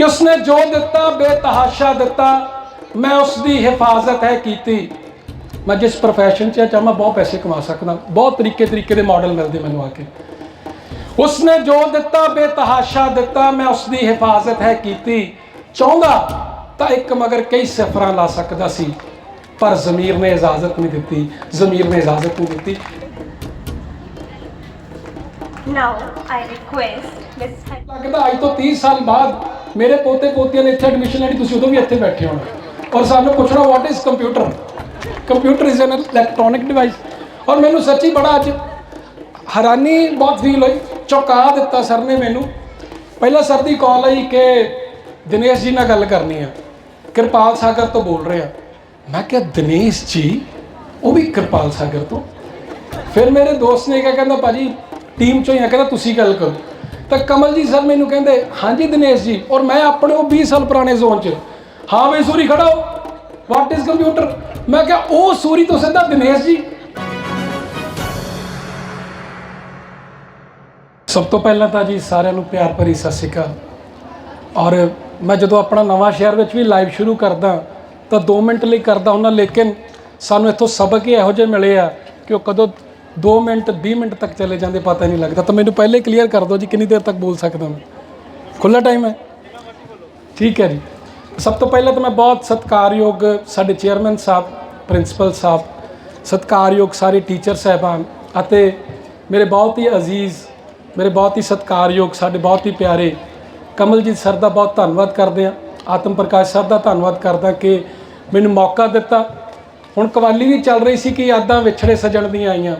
ਕਿ ਉਸਨੇ ਜੋ ਦਿੱਤਾ, ਬੇਤਹਾਸ਼ਾ ਦਿੱਤਾ, ਮੈਂ ਉਸ ਦੀ ਹਿਫਾਜ਼ਤ ਹੈ ਕੀਤੀ। ਮੈਂ ਜਿਸ profession 'ਚ ਆ ਚਾਹਾਂ ਬਹੁਤ ਪੈਸੇ ਕਮਾ ਸਕਦਾ, ਬਹੁਤ ਤਰੀਕੇ ਤਰੀਕੇ ਦੇ ਮਾਡਲ ਮਿਲਦੇ ਮੈਨੂੰ ਆ ਕੇ। ਉਸਨੇ ਜੋ ਦਿੱਤਾ, ਬੇਤਹਾਸ਼ਾ ਦਿੱਤਾ, ਮੈਂ ਉਸ ਦੀ ਹਿਫਾਜ਼ਤ ਹੈ ਕੀਤੀ। ਚਾਹੁੰਦਾ ਤਾਂ ਇੱਕ ਮਗਰ ਕਈ ਸਿਫਰਾਂ ਲਾ ਸਕਦਾ ਸੀ, ਪਰ ਜ਼ਮੀਰ ਨੇ ਇਜਾਜ਼ਤ ਨਹੀਂ ਦਿੱਤੀ, ਜ਼ਮੀਰ ਨੇ ਇਜਾਜ਼ਤ ਨਹੀਂ ਦਿੱਤੀ। Now, I request Miss ਲੱਗਦਾ ਅੱਜ ਤੋਂ 30 ਸਾਲ ਬਾਅਦ ਮੇਰੇ ਪੋਤੇ ਪੋਤੀਆਂ ਨੇ ਇੱਥੇ ਐਡਮਿਸ਼ਨ ਲੈਣੀ, ਤੁਸੀਂ ਉਦੋਂ ਵੀ ਇੱਥੇ ਬੈਠੇ ਹੋਣਾ। ਔਰ ਸਾਨੂੰ ਪੁੱਛਣਾ what is computer computer is an electronic device ਔਰ ਮੈਨੂੰ ਸੱਚੀ ਬੜਾ ਅੱਜ ਹੈਰਾਨੀ ਬਹੁਤ ਫੀਲ ਹੋਈ, ਚੌਂਕਾ ਦਿੱਤਾ ਸਰ ਨੇ ਮੈਨੂੰ। ਪਹਿਲਾਂ ਸਰ ਦੀ ਕਾਲ ਆਈ ਕਿ ਦਿਨੇਸ਼ ਜੀ ਨਾਲ ਗੱਲ ਕਰਨੀ ਆ। ਕਿਰਪਾਲ ਸਾਗਰ ਤੋਂ ਬੋਲ ਰਿਹਾ। ਮੈਂ ਕਿਹਾ, ਦਿਨੇਸ਼ ਜੀ, ਉਹ ਵੀ ਕਿਰਪਾਲ ਸਾਗਰ ਤੋਂ? ਫਿਰ ਮੇਰੇ ਦੋਸਤ ਨੇ ਕਿਹਾ, ਕਹਿੰਦਾ, ਭਾਜੀ ਟੀਮ ਚੋਂ ਹੀ ਆ, ਕਹਿੰਦਾ ਤੁਸੀਂ ਗੱਲ ਕਰੋ। ਤਾਂ ਕਮਲ ਜੀ ਸਰ ਮੈਨੂੰ ਕਹਿੰਦੇ, ਹਾਂਜੀ ਦਿਨੇਸ਼ ਜੀ, ਔਰ ਮੈਂ ਆਪਣੇ ਉਹ 20 ਸਾਲ ਪੁਰਾਣੇ ਜ਼ੋਨ 'ਚ। ਹਾਂ ਬਈ, ਸੂਰੀ ਖੜਾ ਹੋ। ਵਾਟ ਇਜ਼ ਕੰਪਿਊਟਰ ਮੈਂ ਕਿਹਾ, ਉਹ ਸੂਰੀ ਤੋਂ ਸਿੱਧਾ ਦਿਨੇਸ਼ ਜੀ। ਸਭ ਤੋਂ ਪਹਿਲਾਂ ਤਾਂ ਜੀ ਸਾਰਿਆਂ ਨੂੰ ਪਿਆਰ ਭਰੀ ਸਤਿ ਸ਼੍ਰੀ ਅਕਾਲ। ਔਰ ਮੈਂ ਜਦੋਂ ਆਪਣਾ ਨਵਾਂ ਸ਼ਹਿਰ ਵਿੱਚ ਵੀ ਲਾਈਵ ਸ਼ੁਰੂ ਕਰਦਾ, ਤਾਂ 2 ਮਿੰਟ ਲਈ ਕਰਦਾ ਹੁੰਦਾ, ਲੇਕਿਨ ਸਾਨੂੰ ਇੱਥੋਂ ਸਬਕ ਹੀ ਇਹੋ ਜਿਹੇ ਮਿਲੇ ਆ ਕਿ ਉਹ ਕਦੋਂ 2 ਮਿੰਟ 20 ਮਿੰਟ ਤੱਕ ਚਲੇ ਜਾਂਦੇ, ਪਤਾ ਨਹੀਂ ਲੱਗਦਾ। ਤਾਂ ਮੈਨੂੰ ਪਹਿਲੇ ਕਲੀਅਰ ਕਰ ਦਿਓ ਜੀ, ਕਿੰਨੀ ਦੇਰ ਤੱਕ ਬੋਲ ਸਕਦਾ ਮੈਂ। ਖੁੱਲਾ ਟਾਈਮ ਹੈ? ਠੀਕ ਹੈ ਜੀ। ਸਭ ਤੋਂ ਪਹਿਲਾਂ ਤਾਂ ਮੈਂ ਬਹੁਤ ਸਤਿਕਾਰਯੋਗ ਸਾਡੇ ਚੇਅਰਮੈਨ ਸਾਹਿਬ ਪ੍ਰਿੰਸੀਪਲ ਸਾਹਿਬ, ਸਤਿਕਾਰਯੋਗ ਸਾਰੇ ਟੀਚਰ ਸਹਿਬਾਨ ਅਤੇ ਮੇਰੇ ਬਹੁਤ ਹੀ ਅਜ਼ੀਜ਼ ਮੇਰੇ ਬਹੁਤ ਹੀ ਸਤਿਕਾਰਯੋਗ, ਸਾਡੇ ਬਹੁਤ ਹੀ ਪਿਆਰੇ ਕਮਲਜੀਤ ਸਰ ਦਾ ਬਹੁਤ ਧੰਨਵਾਦ ਕਰਦੇ ਆ ਆਤਮ ਪ੍ਰਕਾਸ਼ ਸਰ ਦਾ ਧੰਨਵਾਦ ਕਰਦਾ ਕਿ ਮੈਨੂੰ ਮੌਕਾ ਦਿੱਤਾ। ਹੁਣ ਕਵਾਲੀ ਵੀ ਚੱਲ ਰਹੀ ਸੀ ਕਿ ਯਾਦਾਂ ਵਿਛੜੇ ਸਜਣ ਦੀਆਂ ਆਈਆਂ।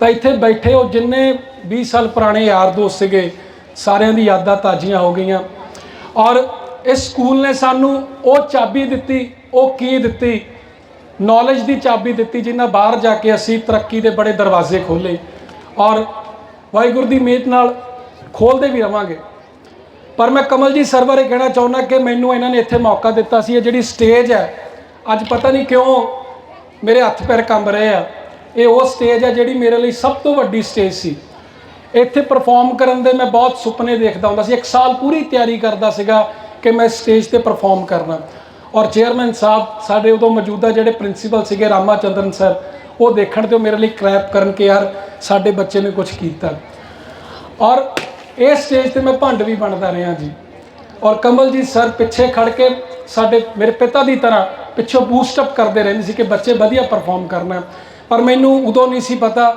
ਤਾਂ ਇੱਥੇ ਬੈਠੇ ਉਹ ਜਿੰਨੇ 20 ਸਾਲ ਪੁਰਾਣੇ ਯਾਰ ਦੋਸਤ ਸੀਗੇ, ਸਾਰਿਆਂ ਦੀ ਯਾਦਾਂ ਤਾਜ਼ੀਆਂ ਹੋ ਗਈਆਂ। ਔਰ ਇਸ ਸਕੂਲ ਨੇ ਸਾਨੂੰ ਉਹ ਚਾਬੀ ਦਿੱਤੀ, ਉਹ ਕੀ ਦਿੱਤੀ? ਨੌਲੇਜ ਦੀ ਚਾਬੀ ਦਿੱਤੀ ਜਿੰਨਾ ਬਾਹਰ ਜਾ ਕੇ ਅਸੀਂ ਤਰੱਕੀ ਦੇ ਬੜੇ ਦਰਵਾਜ਼ੇ ਖੋਲੇ ਔਰ ਵਾਹਿਗੁਰੂ ਦੀ ਮਿਹਰ ਨਾਲ ਖੋਲਦੇ ਵੀ ਰਵਾਂਗੇ। ਪਰ ਮੈਂ ਕਮਲਜੀਤ ਸਰ ਬਾਰੇ ਕਹਿਣਾ ਚਾਹੁੰਦਾ ਕਿ ਮੈਨੂੰ ਇਹਨਾਂ ਨੇ ਇੱਥੇ ਮੌਕਾ ਦਿੱਤਾ ਸੀ। ਇਹ ਜਿਹੜੀ ਸਟੇਜ ਹੈ, ਅੱਜ ਪਤਾ ਨਹੀਂ ਕਿਉਂ ਮੇਰੇ ਹੱਥ ਪੈਰ ਕੰਬ ਰਹੇ ਆ। ਇਹ ਉਹ ਸਟੇਜ ਹੈ ਜਿਹੜੀ ਮੇਰੇ ਲਈ ਸਭ ਤੋਂ ਵੱਡੀ ਸਟੇਜ ਸੀ। ਇੱਥੇ ਪਰਫਾਰਮ ਕਰਨ ਦੇ ਮੈਂ ਬਹੁਤ ਸੁਪਨੇ ਦੇਖਦਾ ਹੁੰਦਾ ਸੀ। ਇੱਕ ਸਾਲ ਪੂਰੀ ਤਿਆਰੀ ਕਰਦਾ ਸੀਗਾ ਕਿ ਮੈਂ ਸਟੇਜ ਤੇ ਪਰਫਾਰਮ ਕਰਨਾ। ਔਰ ਚੇਅਰਮੈਨ ਸਾਹਿਬ ਸਾਡੇ ਉਦੋਂ ਮੌਜੂਦਾ ਜਿਹੜੇ ਪ੍ਰਿੰਸੀਪਲ ਸੀਗੇ ਰਾਮਾ ਚੰਦਰਨ ਸਰ ਉਹ ਦੇਖਣ ਤੇ ਉਹ ਮੇਰੇ ਲਈ ਕ੍ਰੈਪ ਕਰਨ ਕਿ ਯਾਰ ਸਾਡੇ ਬੱਚੇ ਨੇ ਕੁਝ ਕੀਤਾ। ਔਰ ਇਸ ਸਟੇਜ ਤੇ ਮੈਂ ਭੰਡ ਵੀ ਬਣਦਾ ਰਿਹਾ ਜੀ। ਔਰ ਕਮਲਜੀਤ ਸਰ ਪਿੱਛੇ ਖੜ ਕੇ ਸਾਡੇ ਮੇਰੇ ਪਿਤਾ ਦੀ ਤਰ੍ਹਾਂ ਪਿੱਛੋਂ ਬੂਸਟ ਅਪ ਕਰਦੇ ਰਹਿੰਦੇ ਸੀ ਕਿ ਬੱਚੇ ਵਧੀਆ ਪਰਫਾਰਮ ਕਰਨਾ। ਪਰ ਮੈਨੂੰ ਉਦੋਂ ਨਹੀਂ ਸੀ ਪਤਾ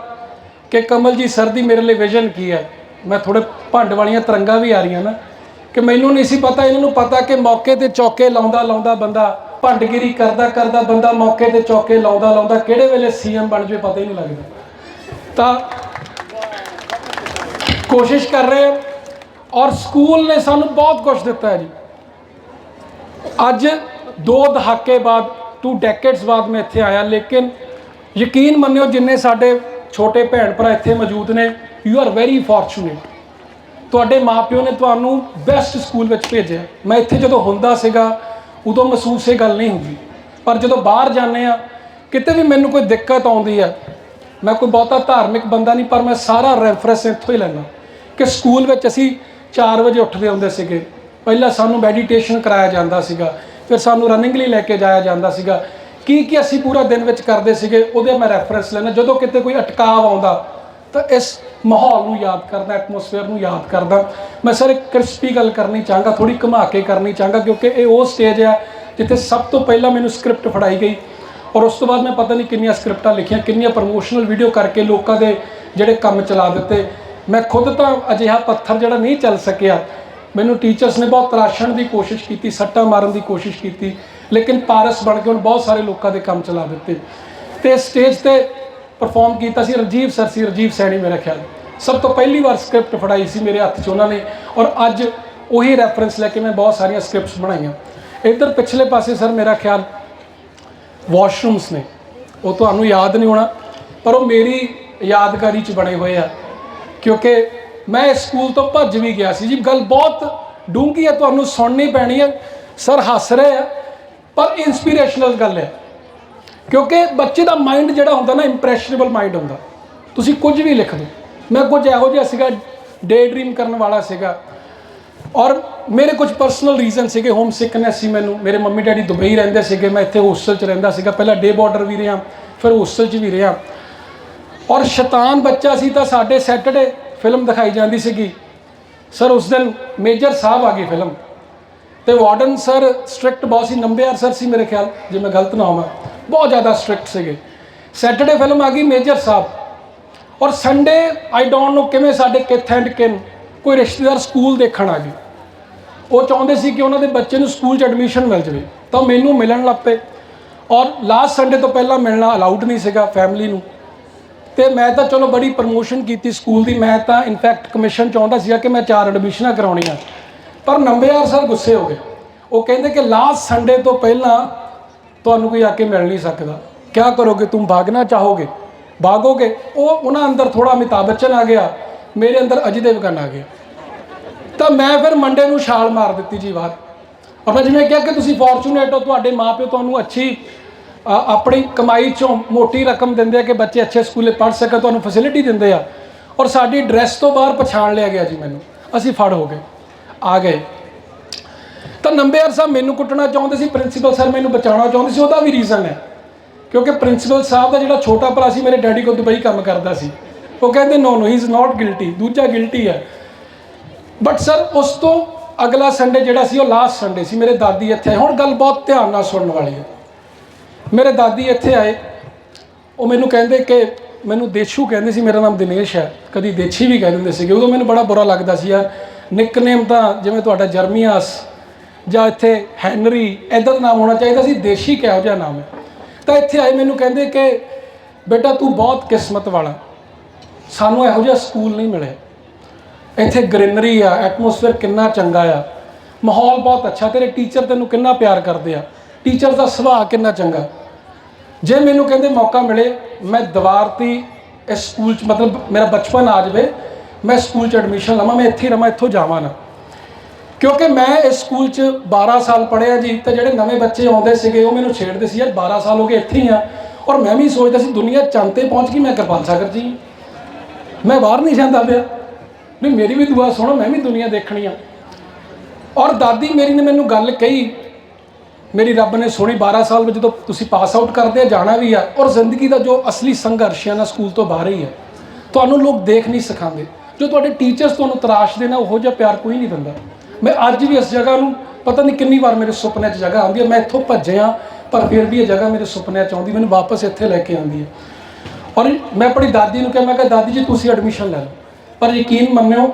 ਕਿ ਕਮਲਜੀਤ ਸਰ ਦੀ ਮੇਰੇ ਲਈ ਵਿਜ਼ਨ ਕੀ ਹੈ। ਮੈਂ ਥੋੜੇ ਭੰਡ ਵਾਲੀਆਂ ਤਰੰਗਾਂ ਵੀ ਆ ਰਹੀਆਂ ਨਾ ਕਿ ਮੈਨੂੰ ਨਹੀਂ ਸੀ ਪਤਾ, ਇਹਨਾਂ ਨੂੰ ਪਤਾ ਕਿ ਮੌਕੇ ਤੇ ਚੌਕੇ ਲਾਉਂਦਾ ਲਾਉਂਦਾ ਬੰਦਾ ਭੰਡਗਿਰੀ ਕਰਦਾ ਕਰਦਾ ਬੰਦਾ ਮੌਕੇ ਤੇ ਚੌਕੇ ਲਾਉਂਦਾ ਲਾਉਂਦਾ ਕਿਹੜੇ ਵੇਲੇ ਸੀਐਮ ਬਣ ਜਾਵੇ ਪਤਾ ਹੀ ਨਹੀਂ ਲੱਗਦਾ। ਤਾਂ ਕੋਸ਼ਿਸ਼ ਕਰ ਰਹੇ ਹਾਂ ਔਰ ਸਕੂਲ ਨੇ ਸਾਨੂੰ ਬਹੁਤ ਕੁਝ ਦਿੱਤਾ ਹੈ ਜੀ। ਅੱਜ ਦੋ ਦਹਾਕੇ ਬਾਅਦ ਟੂ ਡੈਕੇਡਸ ਬਾਅਦ ਮੈਂ ਇੱਥੇ ਆਇਆ, ਲੇਕਿਨ ਯਕੀਨ ਮੰਨਿਓ ਜਿੰਨੇ ਸਾਡੇ ਛੋਟੇ ਭੈਣ ਭਰਾ ਇੱਥੇ ਮੌਜੂਦ ਨੇ ਯੂ ਆਰ ਵੈਰੀ ਫੋਰਚੂਨੇਟ ਤੁਹਾਡੇ ਮਾਪਿਓ ਨੇ ਤੁਹਾਨੂੰ ਬੈਸਟ ਸਕੂਲ ਵਿੱਚ ਭੇਜਿਆ। ਮੈਂ ਇੱਥੇ ਜਦੋਂ ਹੁੰਦਾ ਸੀਗਾ, ਉਦੋਂ ਮਹਿਸੂਸ ਇਹ ਗੱਲ ਨਹੀਂ ਹੁੰਦੀ। ਪਰ ਜਦੋਂ ਬਾਹਰ ਜਾਂਦੇ ਆ ਕਿਤੇ ਵੀ ਮੈਨੂੰ ਕੋਈ ਦਿੱਕਤ ਆਉਂਦੀ ਹੈ, ਮੈਂ ਕੋਈ ਬਹੁਤਾ ਧਾਰਮਿਕ ਬੰਦਾ ਨਹੀਂ, ਪਰ ਮੈਂ ਸਾਰਾ ਰੈਫਰੈਂਸ ਇੱਥੋਂ ਹੀ ਲੈਣਾ ਕਿ ਸਕੂਲ ਵਿੱਚ ਅਸੀਂ 4 ਵਜੇ ਉੱਠਦੇ ਹੁੰਦੇ ਸੀਗੇ। ਪਹਿਲਾਂ ਸਾਨੂੰ ਮੈਡੀਟੇਸ਼ਨ ਕਰਾਇਆ ਜਾਂਦਾ ਸੀਗਾ, ਫਿਰ ਸਾਨੂੰ ਰਨਿੰਗ ਲਈ ਲੈ ਕੇ ਜਾਇਆ ਜਾਂਦਾ ਸੀਗਾ। ਕੀ ਕੀ ਅਸੀਂ ਪੂਰਾ ਦਿਨ ਵਿੱਚ ਕਰਦੇ ਸੀਗੇ, ਉਹਦੇ ਮੈਂ ਰੈਫਰੈਂਸ ਲੈਣਾ ਜਦੋਂ ਕਿਤੇ ਕੋਈ ਅਟਕਾਵ ਆਉਂਦਾ, ਤਾਂ ਇਸ ਮਾਹੌਲ ਨੂੰ ਯਾਦ ਕਰਦਾ ਐਟਮੋਸਫੇਅਰ ਨੂੰ ਯਾਦ ਕਰਦਾ। ਮੈਂ ਸਰ ਇੱਕ ਕ੍ਰਿਸਪੀ ਗੱਲ ਕਰਨੀ ਚਾਹਾਂਗਾ ਥੋੜੀ ਘੁਮਾ ਕੇ ਕਰਨੀ ਚਾਹਾਂਗਾ, ਕਿਉਂਕਿ ਇਹ ਉਹ ਸਟੇਜ ਹੈ ਜਿੱਥੇ ਸਭ ਤੋਂ ਪਹਿਲਾਂ ਮੈਨੂੰ ਸਕ੍ਰਿਪਟ ਫੜਾਈ ਗਈ। ਔਰ ਉਸ ਤੋਂ ਬਾਅਦ ਮੈਂ ਪਤਾ ਨਹੀਂ ਕਿੰਨੀਆਂ ਸਕ੍ਰਿਪਟਾਂ ਲਿਖੀਆਂ, ਕਿੰਨੀਆਂ ਪ੍ਰਮੋਸ਼ਨਲ ਵੀਡੀਓ ਕਰਕੇ ਲੋਕਾਂ ਦੇ ਜਿਹੜੇ ਕੰਮ ਚਲਾ ਦਿੱਤੇ। ਮੈਂ ਖੁਦ ਤਾਂ ਅਜਿਹਾ ਪੱਥਰ ਜਿਹੜਾ ਨਹੀਂ ਚੱਲ ਸਕਿਆ। ਮੈਨੂੰ ਟੀਚਰਸ ਨੇ ਬਹੁਤ ਤਰਾਸ਼ਣ ਦੀ ਕੋਸ਼ਿਸ਼ ਕੀਤੀ, ਸੱਟਾਂ ਮਾਰਨ ਦੀ ਕੋਸ਼ਿਸ਼ ਕੀਤੀ। ਲੇਕਿਨ ਪਾਰਸ ਬਣ ਕੇ ਹੁਣ ਬਹੁਤ ਸਾਰੇ ਲੋਕਾਂ ਦੇ ਕੰਮ ਚਲਾ ਦਿੱਤੇ। ਤੇ ਸਟੇਜ ਤੇ ਪਰਫਾਰਮ ਕੀਤਾ ਸੀ ਰਜੀਵ ਸਰ ਸੀ ਰਜੀਵ ਸੈਣੀ ਮੇਰਾ ਖਿਆਲ। ਸਭ ਤੋਂ ਪਹਿਲੀ ਵਾਰ ਸਕ੍ਰਿਪਟ ਫੜਾਈ ਸੀ ਮੇਰੇ ਹੱਥ 'ਚ ਉਹਨਾਂ ਨੇ ਔਰ ਅੱਜ ਉਹੀ ਰੈਫਰੈਂਸ ਲੈ ਕੇ ਮੈਂ ਬਹੁਤ ਸਾਰੀਆਂ ਸਕ੍ਰਿਪਟਸ ਬਣਾਈਆਂ। ਇੱਧਰ ਪਿਛਲੇ ਪਾਸੇ ਸਰ ਮੇਰਾ ਖਿਆਲ ਵਾਸ਼ਰੂਮਸ ਨੇ। ਉਹ ਤੁਹਾਨੂੰ ਯਾਦ ਨਹੀਂ ਹੋਣਾ, ਪਰ ਉਹ ਮੇਰੀ ਯਾਦਗਾਰੀ 'ਚ ਬਣੇ ਹੋਏ ਆ। ਕਿਉਂਕਿ ਮੈਂ ਇਸ ਸਕੂਲ ਤੋਂ ਭੱਜ ਵੀ ਗਿਆ ਸੀ ਜੀ। ਗੱਲ ਬਹੁਤ ਡੂੰਘੀ ਹੈ ਤੁਹਾਨੂੰ ਸੁਣਨੀ ਪੈਣੀ ਹੈ ਸਰ ਹੱਸ ਰਹੇ ਆ। ਪਰ ਇਨਸਪੀਰੇਸ਼ਨਲ ਗੱਲ ਹੈ। ਕਿਉਂਕਿ ਬੱਚੇ ਦਾ ਮਾਈਂਡ ਜਿਹੜਾ ਹੁੰਦਾ ਨਾ ਇੰਪ੍ਰੈਸ਼ਨੇਬਲ ਮਾਈਂਡ ਹੁੰਦਾ। ਤੁਸੀਂ ਕੁਝ ਵੀ ਲਿਖ ਦਿਓ ਮੈਂ ਕੁਝ ਇਹੋ ਜਿਹਾ ਸੀਗਾ ਡੇ ਡ੍ਰੀਮ ਕਰਨ ਵਾਲਾ ਸੀਗਾ। ਔਰ ਮੇਰੇ ਕੁਝ ਪਰਸਨਲ ਰੀਜ਼ਨ ਸੀਗੇ ਹੋਮ ਸਿਕਨੈਸ ਸੀ ਮੈਨੂੰ। ਮੇਰੇ ਮੰਮੀ ਡੈਡੀ ਦੁਬਈ ਰਹਿੰਦੇ ਸੀਗੇ, ਮੈਂ ਇੱਥੇ ਹੋਸਟਲ 'ਚ ਰਹਿੰਦਾ ਸੀਗਾ। ਪਹਿਲਾਂ ਡੇ ਬਾਰਡਰ ਵੀ ਰਿਹਾ, ਫਿਰ ਹੋਸਟਲ 'ਚ ਵੀ ਰਿਹਾ। ਔਰ ਸ਼ੈਤਾਨ ਬੱਚਾ ਸੀ ਤਾਂ ਸਾਡੇ ਸੈਟਰਡੇ ਫਿਲਮ ਦਿਖਾਈ ਜਾਂਦੀ ਸੀਗੀ। ਸਰ ਉਸ ਦਿਨ ਮੇਜਰ ਸਾਹਿਬ ਆ ਗਈ ਫਿਲਮ ਤੇ ਵਾਰਡਨ ਸਰ ਸਟ੍ਰਿਕਟ ਬਹੁਤ ਸੀ, ਨੰਬੇਆਰ ਸਰ ਸੀ ਮੇਰੇ ਖਿਆਲ, ਜੇ ਮੈਂ ਗਲਤ ਨਾ ਹੋਵਾਂ। ਬਹੁਤ ਜ਼ਿਆਦਾ ਸਟ੍ਰਿਕਟ ਸੀਗੇ। ਸੈਟਰਡੇ ਫਿਲਮ ਆ ਗਈ ਮੇਜਰ ਸਾਹਿਬ। ਔਰ ਸੰਡੇ ਆਈ ਡੋਨਟ ਨੋ ਕਿਵੇਂ ਸਾਡੇ ਕਿਥ ਐਂਡ ਕਿਨ ਕੋਈ ਰਿਸ਼ਤੇਦਾਰ ਸਕੂਲ ਦੇਖਣ ਆ ਗਏ। ਉਹ ਚਾਹੁੰਦੇ ਸੀ ਕਿ ਉਹਨਾਂ ਦੇ ਬੱਚੇ ਨੂੰ ਸਕੂਲ 'ਚ ਐਡਮਿਸ਼ਨ ਮਿਲ ਜਾਵੇ, ਤਾਂ ਮੈਨੂੰ ਮਿਲਣ ਲੱਗ ਪਏ। ਔਰ ਲਾਸਟ ਸੰਡੇ ਤੋਂ ਪਹਿਲਾਂ ਮਿਲਣਾ ਅਲਾਉਡ ਨਹੀਂ ਸੀਗਾ ਫੈਮਿਲੀ ਨੂੰ। ਤੇ ਮੈਂ ਤਾਂ ਚਲੋ ਬੜੀ ਪ੍ਰਮੋਸ਼ਨ ਕੀਤੀ ਸਕੂਲ ਦੀ। ਮੈਂ ਤਾਂ ਇਨਫੈਕਟ ਕਮਿਸ਼ਨ ਚਾਹੁੰਦਾ ਸੀਗਾ ਕਿ ਮੈਂ ਚਾਰ ਐਡਮਿਸ਼ਨਾਂ ਕਰਾਉਣੀਆਂ। ਪਰ ਨੰਬੇਆਰ ਸਰ ਗੁੱਸੇ ਹੋ ਗਏ। ਉਹ ਕਹਿੰਦੇ ਕਿ ਲਾਸਟ ਸੰਡੇ ਤੋਂ ਪਹਿਲਾਂ ਤੁਹਾਨੂੰ ਕੋਈ ਆ ਕੇ ਮਿਲ ਨਹੀਂ ਸਕਦਾ। ਕਿਆ ਕਰੋਗੇ? ਤੁਮ ਭਾਗਣਾ ਚਾਹੋਗੇ? ਭਾਗੋਗੇ? ਉਹ ਉਹਨਾਂ ਅੰਦਰ ਥੋੜਾ ਅਮਿਤਾਭ ਬੱਚਨ ਆ ਗਿਆ। ਮੇਰੇ ਅੰਦਰ ਅਜੇ ਦੇਵਗਨ ਆ ਗਿਆ ਤਾਂ ਮੈਂ ਫਿਰ ਮੰਡੇ ਨੂੰ ਛਾਲ ਮਾਰ ਦਿੱਤੀ ਜੀ ਬਾਹਰ। ਔਰ ਮੈਂ ਜਿਵੇਂ ਕਿਹਾ ਕਿ ਤੁਸੀਂ ਫੋਰਚੂਨੇਟ ਹੋ, ਤੁਹਾਡੇ ਮਾਪੇ ਤੁਹਾਨੂੰ ਅੱਛੀ ਆਪਣੀ ਕਮਾਈ ਚੋਂ ਮੋਟੀ ਰਕਮ ਦਿੰਦੇ ਆ ਕਿ ਬੱਚੇ ਅੱਛੇ ਸਕੂਲੇ ਪੜ੍ਹ ਸਕਣ, ਤੁਹਾਨੂੰ ਫੈਸਿਲਿਟੀ ਦਿੰਦੇ ਆ। ਔਰ ਸਾਡੀ ਡਰੈਸ ਤੋਂ ਬਾਹਰ ਪਛਾਣ ਲਿਆ ਗਿਆ ਜੀ ਮੈਨੂੰ। ਅਸੀਂ ਫੜ ਹੋ ਗਏ। ਆ ਗਏ। ਤਾਂ ਨੰਬੇਅਰ ਸਾਹਿਬ ਮੈਨੂੰ ਕੁੱਟਣਾ ਚਾਹੁੰਦੇ ਸੀ, ਪ੍ਰਿੰਸੀਪਲ ਸਰ ਮੈਨੂੰ ਬਚਾਉਣਾ ਚਾਹੁੰਦੇ ਸੀ, ਉਹਦਾ ਵੀ ਰੀਜ਼ਨ ਹੈ। ਕਿਉਂਕਿ ਪ੍ਰਿੰਸੀਪਲ ਸਾਹਿਬ ਦਾ ਜਿਹੜਾ ਛੋਟਾ ਭਰਾ ਸੀ, ਮੇਰੇ ਡੈਡੀ ਕੋਲ ਦੁਬਈ ਕੰਮ ਕਰਦਾ ਸੀ। ਉਹ ਕਹਿੰਦੇ no no he is not guilty ਦੂਜਾ ਗਿਲਟੀ ਹੈ। ਬਟ ਸਰ ਉਸ ਤੋਂ ਅਗਲਾ ਸੰਡੇ ਜਿਹੜਾ ਸੀ, ਉਹ ਲਾਸਟ ਸੰਡੇ ਸੀ। ਮੇਰੇ ਦਾਦੀ ਇੱਥੇ ਹੁਣ ਗੱਲ ਬਹੁਤ ਧਿਆਨ ਨਾਲ ਸੁਣਨ ਵਾਲੀ ਹੈ। ਮੇਰੇ ਦਾਦੀ ਇੱਥੇ ਆਏ। ਉਹ ਮੈਨੂੰ ਕਹਿੰਦੇ ਕਿ ਮੈਨੂੰ ਦੇਸ਼ੂ ਕਹਿੰਦੇ ਸੀ, ਮੇਰਾ ਨਾਮ ਦਿਨੇਸ਼ ਹੈ। ਕਦੀ ਦੇਛੀ ਵੀ ਕਹਿ ਦਿੰਦੇ ਸੀਗੇ। ਉਦੋਂ ਮੈਨੂੰ ਬੜਾ ਬੁਰਾ ਲੱਗਦਾ ਸੀ ਯਾਰ। ਨਿਕਨੇਮ ਤਾਂ ਜਿਵੇਂ ਤੁਹਾਡਾ ਜਰਮੀਆਸ ਜਾਂ ਇੱਥੇ ਹੈਨਰੀ ਐਦਾਂ ਦਾ ਨਾਮ ਹੋਣਾ ਚਾਹੀਦਾ ਸੀ, ਦੇਸ਼ੀ ਕਿਹੋ ਜਿਹਾ ਨਾਮ ਹੈ। ਤਾਂ ਇੱਥੇ ਆਏ ਮੈਨੂੰ ਕਹਿੰਦੇ ਕਿ ਬੇਟਾ ਤੂੰ ਬਹੁਤ ਕਿਸਮਤ ਵਾਲਾ। ਸਾਨੂੰ ਇਹੋ ਜਿਹਾ ਸਕੂਲ ਨਹੀਂ ਮਿਲਿਆ। ਇੱਥੇ ਗ੍ਰੀਨਰੀ ਆ, ਐਟਮੋਸਫੇਅਰ ਕਿੰਨਾ ਚੰਗਾ ਆ। ਮਾਹੌਲ ਬਹੁਤ ਅੱਛਾ, ਤੇਰੇ ਟੀਚਰ ਤੈਨੂੰ ਕਿੰਨਾ ਪਿਆਰ ਕਰਦੇ ਆ। ਟੀਚਰ ਦਾ ਸੁਭਾਅ ਕਿੰਨਾ ਚੰਗਾ। ਜੇ ਮੈਨੂੰ ਕਹਿੰਦੇ ਮੌਕਾ ਮਿਲੇ, ਮੈਂ ਦੀਵਾਰ ਇਸ ਸਕੂਲ 'ਚ ਮਤਲਬ ਮੇਰਾ ਬਚਪਨ ਆ ਜਾਵੇ ਮੈਂ ਸਕੂਲ 'ਚ ਐਡਮਿਸ਼ਨ ਲਵਾਂ, ਮੈਂ ਇੱਥੇ ਰਵਾਂ, ਇੱਥੋਂ ਜਾਵਾਂ ਨਾ। ਕਿਉਂਕਿ ਮੈਂ ਇਸ ਸਕੂਲ 'ਚ 12 ਸਾਲ ਪੜ੍ਹਿਆ ਜੀ, ਤੇ ਜਿਹੜੇ ਨਵੇਂ ਬੱਚੇ ਆਉਂਦੇ ਸੀਗੇ, ਉਹ ਮੈਨੂੰ ਛੇੜਦੇ ਸੀ, ਯਾਰ 12 ਸਾਲ ਹੋ ਗਏ ਇੱਥੇ ਹੀ ਆ। ਔਰ ਮੈਂ ਵੀ ਸੋਚਦਾ ਸੀ, ਦੁਨੀਆ ਚੰਦ ਤੇ ਪਹੁੰਚ ਗਈ, ਮੈਂ ਕਿਰਪਾਲ ਸਾਗਰ ਜੀ। ਮੈਂ ਬਾਹਰ ਨਹੀਂ ਜਾਂਦਾ ਪਿਆ। ਵੀ ਮੇਰੀ ਵੀ ਦੁਆ ਸੁਣੋ, ਮੈਂ ਵੀ ਦੁਨੀਆ ਦੇਖਣੀ ਆ। ਔਰ ਦਾਦੀ ਮੇਰੀ ਨੇ ਮੈਨੂੰ ਗੱਲ ਕਹੀ, ਮੇਰੀ ਰੱਬ ਨੇ ਸੁਣੀ 12 ਸਾਲ ਵਿੱਚ ਜਦੋਂ ਤੁਸੀਂ ਪਾਸ ਆਊਟ ਕਰਦੇ ਆ, ਜਾਣਾ ਵੀ ਆ, ਔਰ ਜ਼ਿੰਦਗੀ ਦਾ ਜੋ ਅਸਲੀ ਸੰਘਰਸ਼ ਹੈ ਨਾ, ਸਕੂਲ ਤੋਂ ਬਾਹਰ ਹੀ ਹੈ ਤੁਹਾਨੂੰ ਲੋਕ ਦੇਖ ਨਹੀਂ ਸਿਖਾਉਂਦੇ ਜੋ ਤੁਹਾਡੇ ਟੀਚਰਸ ਤੁਹਾਨੂੰ ਤਰਾਸ਼ਦੇ ਨਾ ਉਹੋ ਜਿਹਾ ਪਿਆਰ ਕੋਈ ਨਹੀਂ ਦਿੰਦਾ। ਮੈਂ ਅੱਜ ਵੀ ਇਸ ਜਗ੍ਹਾ ਨੂੰ, ਪਤਾ ਨਹੀਂ ਕਿੰਨੀ ਵਾਰ ਮੇਰੇ ਸੁਪਨੇ 'ਚ ਜਗ੍ਹਾ ਆਉਂਦੀ ਹੈ, ਮੈਂ ਇੱਥੋਂ ਭੱਜਿਆ ਪਰ ਫਿਰ ਵੀ ਇਹ ਜਗ੍ਹਾ ਮੇਰੇ ਸੁਪਨਿਆਂ 'ਚ ਆਉਂਦੀ, ਮੈਨੂੰ ਵਾਪਸ ਇੱਥੇ ਲੈ ਕੇ ਆਉਂਦੀ ਹੈ। ਔਰ ਮੈਂ ਆਪਣੀ ਦਾਦੀ ਨੂੰ ਕਿਹਾ, ਮੈਂ ਕਿਹਾ, ਦਾਦੀ ਜੀ, ਤੁਸੀਂ ਐਡਮਿਸ਼ਨ ਲੈ ਲਓ। ਪਰ ਯਕੀਨ ਮੰਨਿਓ,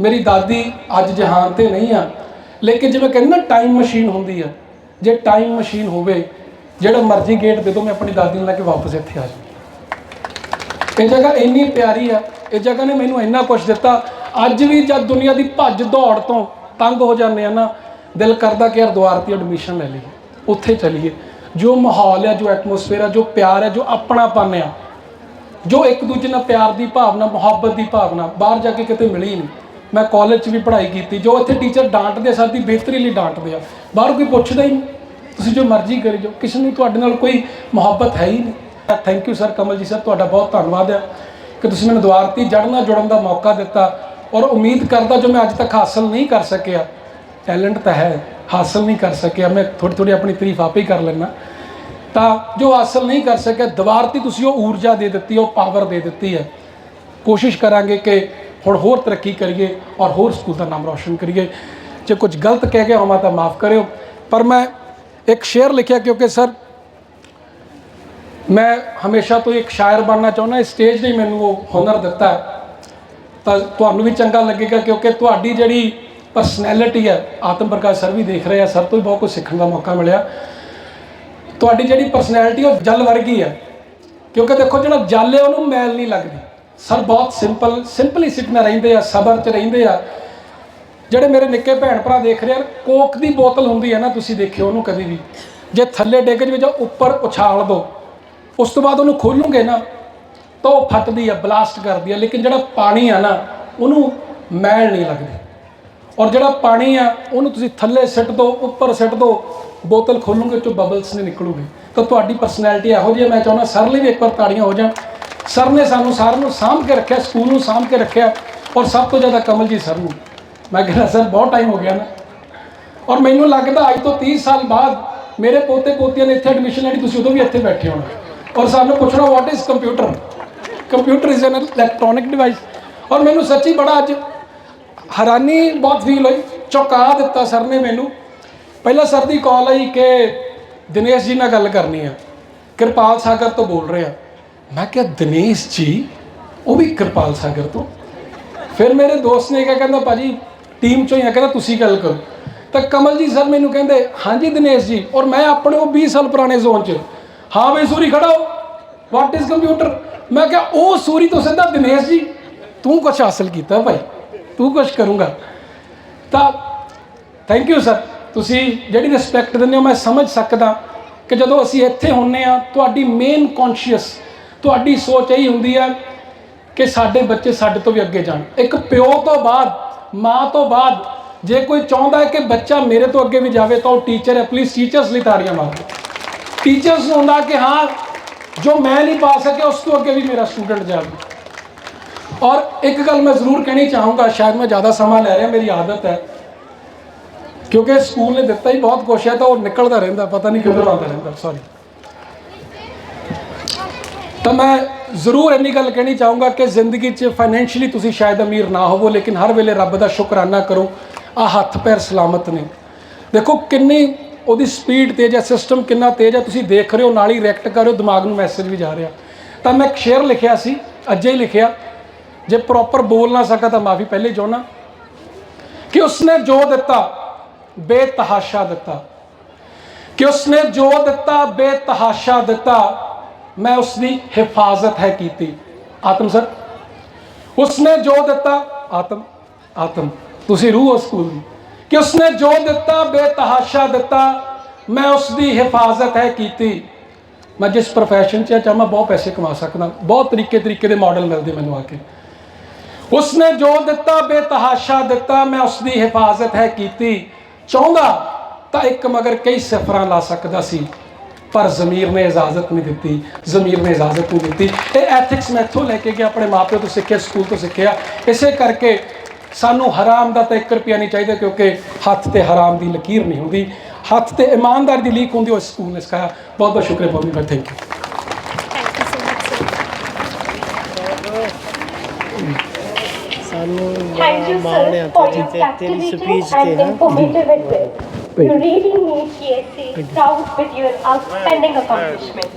ਮੇਰੀ ਦਾਦੀ ਅੱਜ ਜਹਾਨ ਤੇ ਨਹੀਂ ਆ। ਲੇਕਿਨ ਜਿਵੇਂ ਕਹਿੰਦੇ ਨਾ ਟਾਈਮ ਮਸ਼ੀਨ ਹੁੰਦੀ ਆ। ਜੇ ਟਾਈਮ ਮਸ਼ੀਨ ਹੋਵੇ, ਜਿਹੜਾ ਮਰਜ਼ੀ ਗੇਟ ਦੇ ਦੋ ਮੈਂ ਆਪਣੀ ਦਾਦੀ ਨੂੰ ਲੈ ਕੇ ਵਾਪਸ ਇੱਥੇ ਆ ਜਾਵਾਂ ਇਹ ਜਗ੍ਹਾ ਇੰਨੀ ਪਿਆਰੀ ਆ ਇਹ ਜਗ੍ਹਾ ਨੇ ਮੈਨੂੰ ਇੰਨਾ ਕੁਝ ਦਿੱਤਾ। ਅੱਜ ਵੀ ਜਦ ਦੁਨੀਆ ਦੀ ਭੱਜ ਦੌੜ ਤੋਂ ਤੰਗ ਹੋ ਜਾਂਦੇ ਆ ਨਾ, ਦਿਲ ਕਰਦਾ ਕਿ ਹਰਿਦੁਆਰ ਦੀ ਐਡਮਿਸ਼ਨ ਲੈ ਲਈਏ, ਉੱਥੇ ਚਲੀਏ। ਜੋ ਮਾਹੌਲ ਆ, ਜੋ ਐਟਮੋਸਫੇਅਰ ਆ, ਜੋ ਪਿਆਰ ਹੈ ਜੋ ਆਪਣਾਪਨ ਆ, ਜੋ ਇੱਕ ਦੂਜੇ ਨਾਲ ਪਿਆਰ ਦੀ ਭਾਵਨਾ, ਮੁਹੱਬਤ ਦੀ ਭਾਵਨਾ, ਬਾਹਰ ਜਾ ਕੇ ਕਿਤੇ ਮਿਲੀ ਨਹੀਂ। ਮੈਂ ਕਾਲਜ 'ਚ ਵੀ ਪੜ੍ਹਾਈ ਕੀਤੀ, ਜੋ ਇੱਥੇ ਟੀਚਰ ਡਾਂਟਦੇ ਆ, ਸਾਡੀ ਬਿਹਤਰੀ ਲਈ ਡਾਂਟਦੇ ਆ। ਬਾਹਰ ਕੋਈ ਪੁੱਛਦਾ ਹੀ ਨਹੀਂ। ਤੁਸੀਂ ਜੋ ਮਰਜ਼ੀ ਕਰੀ ਜਾਓ, ਕਿਸੇ ਨੂੰ ਤੁਹਾਡੇ ਨਾਲ ਕੋਈ ਮੁਹੱਬਤ ਹੈ ਹੀ ਨਹੀਂ। Thank you sir Kamal ji sir ਤੁਹਾਡਾ ਬਹੁਤ ਧੰਨਵਾਦ ਹੈ ਕਿ ਤੁਸੀਂ ਮੈਨੂੰ ਦੁਆਰਤੀ ਜੜ ਨਾਲ ਜੁੜਨ ਦਾ ਮੌਕਾ ਦਿੱਤਾ ਔਰ ਉਮੀਦ ਕਰਦਾ ਜੋ ਮੈਂ ਅੱਜ ਤੱਕ ਹਾਸਲ ਨਹੀਂ ਕਰ ਸਕਿਆ, ਟੈਲੈਂਟ ਤਾਂ ਹੈ, ਹਾਸਲ ਨਹੀਂ ਕਰ ਸਕਿਆ, ਮੈਂ ਥੋੜੀ ਥੋੜੀ ਆਪਣੀ ਤਾਰੀਫ ਆਪੇ ਹੀ ਕਰ ਲੈਣਾ ਤਾਂ ਜੋ ਹਾਸਲ ਨਹੀਂ ਕਰ ਸਕਿਆ ਦੀਵਾਰ ਤੁਸੀਂ ਉਹ ਊਰਜਾ ਦੇ ਦਿੱਤੀ, ਉਹ ਪਾਵਰ ਦੇ ਦਿੱਤੀ ਹੈ। ਕੋਸ਼ਿਸ਼ ਕਰਾਂਗੇ ਕਿ ਹੁਣ ਹੋਰ ਤਰੱਕੀ ਕਰੀਏ ਔਰ ਹੋਰ ਸਕੂਲ ਦਾ ਨਾਮ ਰੌਸ਼ਨ ਕਰੀਏ। ਜੇ ਕੁਝ ਗਲਤ ਕਹਿ ਗਿਆ ਹੋਵਾਂ ਤਾਂ ਮਾਫ ਕਰਿਓ, ਪਰ ਮੈਂ ਇੱਕ ਸ਼ੇਅਰ ਲਿਖਿਆ ਕਿਉਂਕਿ ਸਰ ਮੈਂ ਹਮੇਸ਼ਾ ਤੋਂ ਇੱਕ ਸ਼ਾਇਰ ਬਣਨਾ ਚਾਹੁੰਦਾ, ਇਸ ਸਟੇਜ ਨੇ ਮੈਨੂੰ ਉਹ ਹੁਨਰ ਦਿੱਤਾ। ਤਾਂ ਤੁਹਾਨੂੰ ਵੀ ਚੰਗਾ ਲੱਗੇਗਾ ਕਿਉਂਕਿ ਤੁਹਾਡੀ ਜਿਹੜੀ ਪਰਸਨੈਲਿਟੀ ਹੈ, ਆਤਮ ਪ੍ਰਕਾਸ਼ ਸਰ ਵੀ ਦੇਖ ਰਹੇ ਆ ਸਰ ਤੋਂ ਵੀ ਬਹੁਤ ਕੁਝ ਸਿੱਖਣ ਦਾ ਮੌਕਾ ਮਿਲਿਆ। ਤੁਹਾਡੀ ਜਿਹੜੀ ਪਰਸਨੈਲਿਟੀ ਉਹ ਜਲ ਵਰਗੀ ਹੈ। ਕਿਉਂਕਿ ਦੇਖੋ, ਜਿਹੜਾ ਜਲ ਹੈ, ਉਹਨੂੰ ਮੈਲ ਨਹੀਂ ਲੱਗਦੀ। ਸਰ ਬਹੁਤ ਸਿੰਪਲ ਸਿੰਪਲਿਸਿਟੀ ਨਾਲ ਰਹਿੰਦੇ ਆ, ਸਬਰ 'ਚ ਰਹਿੰਦੇ ਆ। ਜਿਹੜੇ ਮੇਰੇ ਨਿੱਕੇ ਭੈਣ ਭਰਾ ਦੇਖ ਰਹੇ ਆ, ਕੋਕ ਦੀ ਬੋਤਲ ਹੁੰਦੀ ਹੈ ਨਾ, ਤੁਸੀਂ ਦੇਖਿਓ ਉਹਨੂੰ ਕਦੀ ਵੀ। ਜੇ ਥੱਲੇ ਡਿੱਗ ਜਵੇ ਜਾਂ ਉੱਪਰ ਉਛਾਲ ਦੋ ਉਸ ਤੋਂ ਬਾਅਦ ਉਹਨੂੰ ਖੋਲੂਗੇ ਨਾ, ਤਾਂ ਉਹ ਫਟਦੀ ਆ, ਬਲਾਸਟ ਕਰਦੀ ਆ, ਲੇਕਿਨ ਜਿਹੜਾ ਪਾਣੀ ਆ ਨਾ, ਉਹਨੂੰ ਮੈਲ ਨਹੀਂ ਲੱਗਦੀ। ਔਰ ਜਿਹੜਾ ਪਾਣੀ ਆ, ਉਹਨੂੰ ਤੁਸੀਂ ਥੱਲੇ ਸਿੱਟ ਦੋ, ਉੱਪਰ ਸਿੱਟ ਦੋ, ਬੋਤਲ ਖੋਲੂਗੇ, ਚੋਂ ਬਬਲਸ ਨਹੀਂ ਨਿਕਲੂਗੇ। ਤਾਂ ਤੁਹਾਡੀ ਪਰਸਨੈਲਿਟੀ ਇਹੋ ਜਿਹੀ ਹੈ ਮੈਂ ਚਾਹੁੰਦਾ ਸਰ ਲਈ ਵੀ ਇੱਕ ਵਾਰ ਤਾੜੀਆਂ ਹੋ ਜਾਣ। ਸਰ ਨੇ ਸਾਨੂੰ ਸਾਰਿਆਂ ਨੂੰ ਸਾਂਭ ਕੇ ਰੱਖਿਆ, ਸਕੂਲ ਨੂੰ ਸਾਂਭ ਕੇ ਰੱਖਿਆ, ਔਰ ਸਭ ਤੋਂ ਜ਼ਿਆਦਾ ਕਮਲ ਜੀ ਸਰ ਨੂੰ। ਮੈਂ ਕਿਹਾ ਸਰ, ਬਹੁਤ ਟਾਈਮ ਹੋ ਗਿਆ ਨਾ। ਔਰ ਮੈਨੂੰ ਲੱਗਦਾ, ਅੱਜ ਤੋਂ 30 ਸਾਲ ਬਾਅਦ ਮੇਰੇ ਪੋਤੇ ਪੋਤੀਆਂ ਨੇ ਇੱਥੇ ਐਡਮਿਸ਼ਨ ਲੈਣੀ, ਤੁਸੀਂ ਉਦੋਂ ਵੀ ਇੱਥੇ ਬੈਠੇ ਹੋਣਾ। ਔਰ ਸਾਨੂੰ ਪੁੱਛਣਾ what is computer computer is an electronic device ਔਰ ਮੈਨੂੰ ਸੱਚੀ ਬੜਾ ਅੱਜ ਹੈਰਾਨੀ ਬਹੁਤ ਫੀਲ ਹੋਈ, ਚੌਂਕਾ ਦਿੱਤਾ ਸਰ ਨੇ ਮੈਨੂੰ। ਪਹਿਲਾਂ ਸਰ ਦੀ ਕਾਲ ਆਈ ਕਿ ਦਿਨੇਸ਼ ਜੀ ਨਾਲ ਗੱਲ ਕਰਨੀ ਆ। ਕਿਰਪਾਲ ਸਾਗਰ ਤੋਂ ਬੋਲ ਰਿਹਾ ਮੈਂ ਕਿਹਾ, ਦਿਨੇਸ਼ ਜੀ, ਉਹ ਵੀ ਕਿਰਪਾਲ ਸਾਗਰ ਤੋਂ? ਫਿਰ ਮੇਰੇ ਦੋਸਤ ਨੇ ਕਿਹਾ, ਕਹਿੰਦਾ, ਭਾਜੀ ਟੀਮ ਚੋਂ ਹੀ ਆ, ਕਹਿੰਦਾ, ਤੁਸੀਂ ਗੱਲ ਕਰੋ। ਤਾਂ ਕਮਲ ਜੀ ਸਰ ਮੈਨੂੰ ਕਹਿੰਦੇ, ਹਾਂਜੀ ਦਿਨੇਸ਼ ਜੀ, ਔਰ ਮੈਂ ਆਪਣੇ ਉਹ 20 ਸਾਲ ਪੁਰਾਣੇ ਜ਼ੋਨ 'ਚ। ਹਾਂ ਬਈ ਸੂਰੀ ਖੜਾ ਹੋ। ਵਾਟ ਇਜ਼ ਕੰਪਿਊਟਰ ਮੈਂ ਕਿਹਾ, ਉਹ ਸੂਰੀ ਤੋਂ ਸਿੱਧਾ ਦਿਨੇਸ਼ ਜੀ, ਤੂੰ ਕੁਝ ਹਾਸਲ ਕੀਤਾ ਭਾਈ, ਤੂੰ ਕੁਝ ਕਰੂੰਗਾ। ਤਾਂ ਥੈਂਕ ਯੂ ਸਰ ਤੁਸੀਂ ਜਿਹੜੀ ਰਿਸਪੈਕਟ ਦਿੰਦੇ ਹੋ, ਮੈਂ ਸਮਝ ਸਕਦਾ ਕਿ ਜਦੋਂ ਅਸੀਂ ਇੱਥੇ ਹੁੰਨੇ ਆ, ਤੁਹਾਡੀ ਮੇਨ ਕੌਨਸ਼ੀਅਸ ਤੁਹਾਡੀ ਸੋਚ ਇਹੀ ਹੁੰਦੀ ਹੈ ਕਿ ਸਾਡੇ ਬੱਚੇ ਸਾਡੇ ਤੋਂ ਵੀ ਅੱਗੇ ਜਾਣ। ਇੱਕ ਪਿਓ ਤੋਂ ਬਾਅਦ, ਮਾਂ ਤੋਂ ਬਾਅਦ, ਜੇ ਕੋਈ ਚਾਹੁੰਦਾ ਹੈ ਕਿ ਬੱਚਾ ਮੇਰੇ ਤੋਂ ਅੱਗੇ ਵੀ ਜਾਵੇ, ਤਾਂ ਉਹ ਟੀਚਰ ਹੈ ਪਲੀਜ਼ ਟੀਚਰਸ ਲਈ ਤਾੜੀਆਂ ਮਾਰੋ। ਟੀਚਰਸ ਨੂੰ ਹੁੰਦਾ ਕਿ ਹਾਂ, ਜੋ ਮੈਂ ਨਹੀਂ ਪਾ ਸਕਿਆ, ਉਸ ਤੋਂ ਅੱਗੇ ਵੀ ਮੇਰਾ ਸਟੂਡੈਂਟ ਜਾਵੇ। ਔਰ ਇੱਕ ਗੱਲ ਮੈਂ ਜ਼ਰੂਰ ਕਹਿਣੀ ਚਾਹੂੰਗਾ, ਸ਼ਾਇਦ ਮੈਂ ਜ਼ਿਆਦਾ ਸਮਾਂ ਲੈ ਰਿਹਾ, ਮੇਰੀ ਆਦਤ ਹੈ। ਕਿਉਂਕਿ ਸਕੂਲ ਨੇ ਦਿੱਤਾ ਹੀ ਬਹੁਤ ਕੁਛ ਹੈ, ਤਾਂ ਉਹ ਨਿਕਲਦਾ ਰਹਿੰਦਾ, ਪਤਾ ਨਹੀਂ ਕਿੱਧਰ ਆਉਂਦਾ ਰਹਿੰਦਾ ਸੌਰੀ ਤਾਂ ਮੈਂ ਜ਼ਰੂਰ ਇੰਨੀ ਗੱਲ ਕਹਿਣੀ ਚਾਹੂੰਗਾ ਕਿ ਜ਼ਿੰਦਗੀ 'ਚ ਫਾਈਨੈਂਸ਼ੀਅਲੀ ਤੁਸੀਂ ਸ਼ਾਇਦ ਅਮੀਰ ਨਾ ਹੋਵੋ, ਲੇਕਿਨ ਹਰ ਵੇਲੇ ਰੱਬ ਦਾ ਸ਼ੁਕਰਾਨਾ ਕਰੋ ਆ ਹੱਥ ਪੈਰ ਸਲਾਮਤ ਨੇ। ਦੇਖੋ, ਕਿੰਨੀ ਉਹਦੀ ਸਪੀਡ ਤੇਜ਼ ਹੈ ਸਿਸਟਮ ਕਿੰਨਾ ਤੇਜ਼ ਹੈ, ਤੁਸੀਂ ਦੇਖ ਰਹੇ ਹੋ, ਨਾਲ ਹੀ ਰਿਐਕਟ ਕਰ ਰਹੇ ਹੋ, ਦਿਮਾਗ ਨੂੰ ਮੈਸੇਜ ਵੀ ਜਾ ਰਿਹਾ। ਤਾਂ ਮੈਂ ਇੱਕ ਸ਼ੇਅਰ ਲਿਖਿਆ ਸੀ, ਅੱਜੇ ਹੀ ਲਿਖਿਆ। ਜੇ ਪ੍ਰੋਪਰ ਬੋਲ ਨਾ ਸਕਾਂ ਤਾਂ ਮਾਫੀ ਪਹਿਲੇ ਹੀ ਚਾਹੁੰਦਾ। ਕਿ ਉਸਨੇ ਜੋ ਦਿੱਤਾ, ਬੇਤਹਾਸ਼ਾ ਦਿੱਤਾ। ਕਿ ਉਸਨੇ ਜੋ ਦਿੱਤਾ, ਬੇਤਹਾਸ਼ਾ ਦਿੱਤਾ, ਮੈਂ ਉਸ ਦੀ ਹਿਫਾਜ਼ਤ ਹੈ ਕੀਤੀ। ਆਤਮ ਸਰ ਉਸਨੇ ਜੋ ਦਿੱਤਾ, ਆਤਮ ਆਤਮ। ਤੁਸੀਂ ਰੂਹ ਹੋ ਸਕੂਲ ਦੀ। ਕਿ ਉਸਨੇ ਜੋ ਦਿੱਤਾ, ਬੇਤਹਾਸ਼ਾ ਦਿੱਤਾ, ਮੈਂ ਉਸ ਦੀ ਹਿਫਾਜ਼ਤ ਹੈ ਕੀਤੀ। ਮੈਂ ਜਿਸ profession 'ਚ ਚਾਹਾਂ ਬਹੁਤ ਪੈਸੇ ਕਮਾ ਸਕਦਾ, ਬਹੁਤ ਤਰੀਕੇ ਤਰੀਕੇ ਦੇ ਮਾਡਲ ਮਿਲਦੇ ਮੈਨੂੰ ਆ ਕੇ। ਉਸਨੇ ਜੋ ਦਿੱਤਾ, ਬੇਤਹਾਸ਼ਾ ਦਿੱਤਾ, ਮੈਂ ਉਸ ਦੀ ਹਿਫਾਜ਼ਤ ਹੈ ਕੀਤੀ। ਚਾਹੁੰਦਾ ਤਾਂ ਇੱਕ ਮਗਰ ਕਈ ਸਿਫਰਾਂ ਲਾ ਸਕਦਾ ਸੀ, ਪਰ ਜ਼ਮੀਰ ਨੇ ਇਜਾਜ਼ਤ ਨਹੀਂ ਦਿੱਤੀ, ਜ਼ਮੀਰ ਨੇ ਇਜਾਜ਼ਤ ਨਹੀਂ ਦਿੱਤੀ। ਇਹ ਐਥਿਕਸ ਮੈਂ ਇੱਥੋਂ ਲੈ ਕੇ ਗਿਆ, ਆਪਣੇ ਮਾਪਿਓ ਤੋਂ ਸਿੱਖਿਆ, ਸਕੂਲ ਤੋਂ ਸਿੱਖਿਆ। ਇਸੇ ਕਰਕੇ ਸਾਨੂੰ ਹਰਾਮ ਦਾ ਤਾਂ 1 ਰੁਪਿਆ ਨਹੀਂ ਚਾਹੀਦਾ ਕਿਉਂਕਿ ਹੱਥ ਤੇ ਹਰਾਮ ਦੀ ਲਕੀਰ ਨਹੀਂ ਹੁੰਦੀ ਹੱਥ ਤੇ ਇਮਾਨਦਾਰ ਦੀ ਲੀਕ ਹੁੰਦੀ ਉਹ ਇਸ ਸਕੂਲ ਨੇ ਸਿਖਾਇਆ ਬਹੁਤ ਬਹੁਤ ਸ਼ੁਕਰੀਆ ਬਹੁਤ ਬਹੁਤ ਥੈਂਕ ਯੂ ਸਾਨੂੰ Thank you, ਮਾਣਿਆ sir, for ਤੇ your ਜਿੱਤੇ ਤੇਰੀ ਸਪੀਚ ਤੇ ਨਾ. You really made KSC proud with your outstanding accomplishment.